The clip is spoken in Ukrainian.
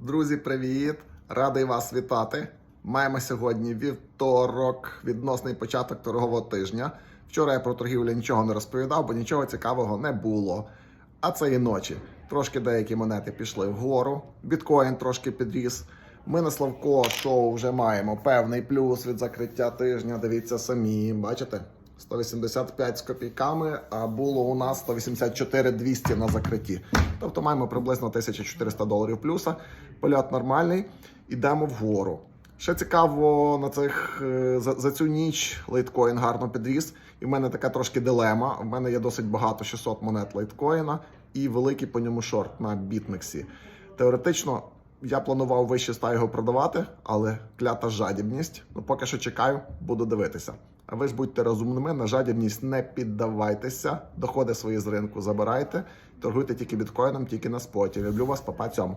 Друзі, привіт! Радий вас вітати. Маємо сьогодні вівторок, відносний початок торгового тижня. Вчора я про торгівлю нічого не розповідав, бо нічого цікавого не було. А це і ночі. Трошки деякі монети пішли вгору, біткоін трошки підріс. Ми на Славко шоу вже маємо певний плюс від закриття тижня. Дивіться самі, бачите? 185 з копійками, а було у нас 184 200 на закритті. Тобто маємо приблизно 1400 доларів плюса. Польот нормальний, ідемо вгору. Ще цікаво на цих е, за, за цю ніч лейткоін гарно підріс. І в мене така трошки дилема. У мене є досить багато 600 монет лейткоїна і великий по ньому шорт на бітмексі. Теоретично я планував вище 100 його продавати, але клята жадібність. Ну поки що чекаю, буду дивитися. А ви ж будьте розумними, на жадібність не піддавайтеся, доходи свої з ринку забирайте, торгуйте тільки біткоїном, тільки на споті. Люблю вас, папа цьому.